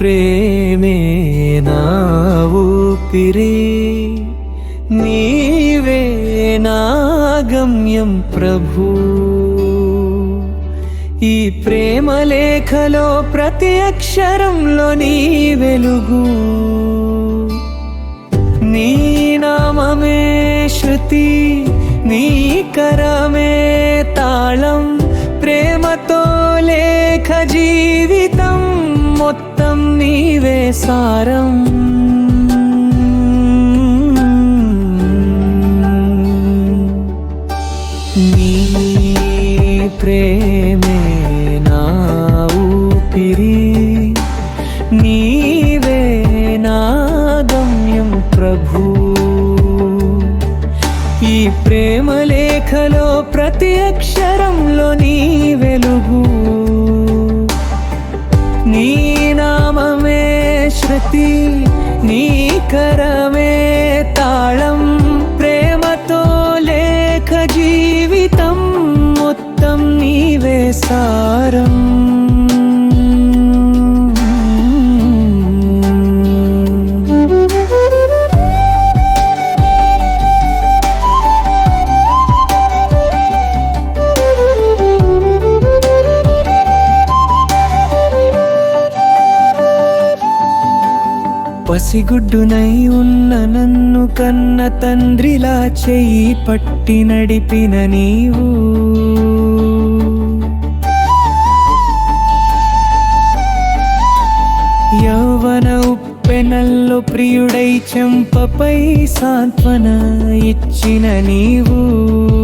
ప్రేమే నా ఊపిరి? నీవే నా గమ్యం ప్రభు? ఈ ప్రేమ లేఖలో ప్రతి అక్షరంలో నీ వెలుగు. నీ నామమే శృతి నీ కరమే తాళం. ప్రేమతో లేఖ జీవిత నీవే సారం. నీ ప్రేమే నా ఊపిరి. నీవే నా గమ్యం ప్రభు. ఈ ప్రేమ లేఖలో ప్రతి అక్షరంలో నీ వెలుగు శృతి నీ కరమే పసిగుడ్డునై ఉన్న నన్ను కన్న తండ్రిలా చెయ్యి పట్టి నడిపిన నీవు. యౌవన ఉప్పెనల్లో ప్రియుడై చెంపపై సాంత్వన ఇచ్చిన నీవు.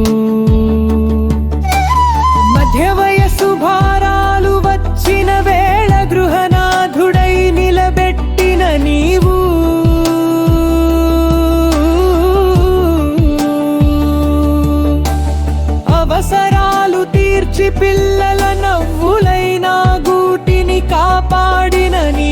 అవసరాలు తీర్చి పిల్లల నవ్వులైన గూటిని కాపాడిన నీ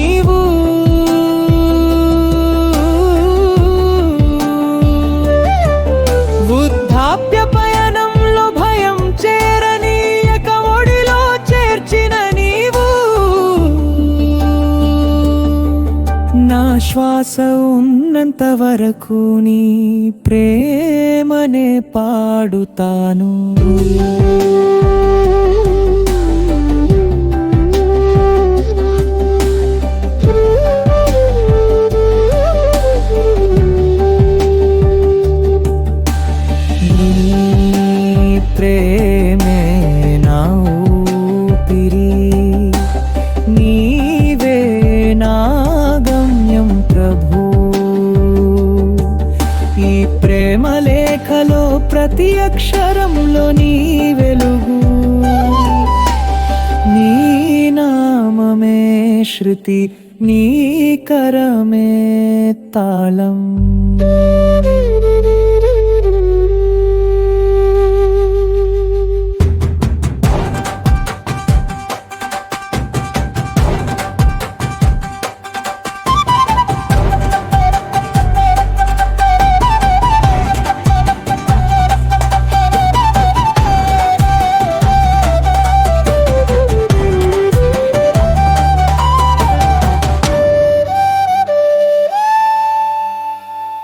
నా శ్వాస ఉన్నంత వరకు నీ ప్రేమనే పాడుతాను. ప్రేమే ప్రతి అక్షరంలో నీ వెలుగు. నీ నామమే శృతి నీ కరమే తాళం.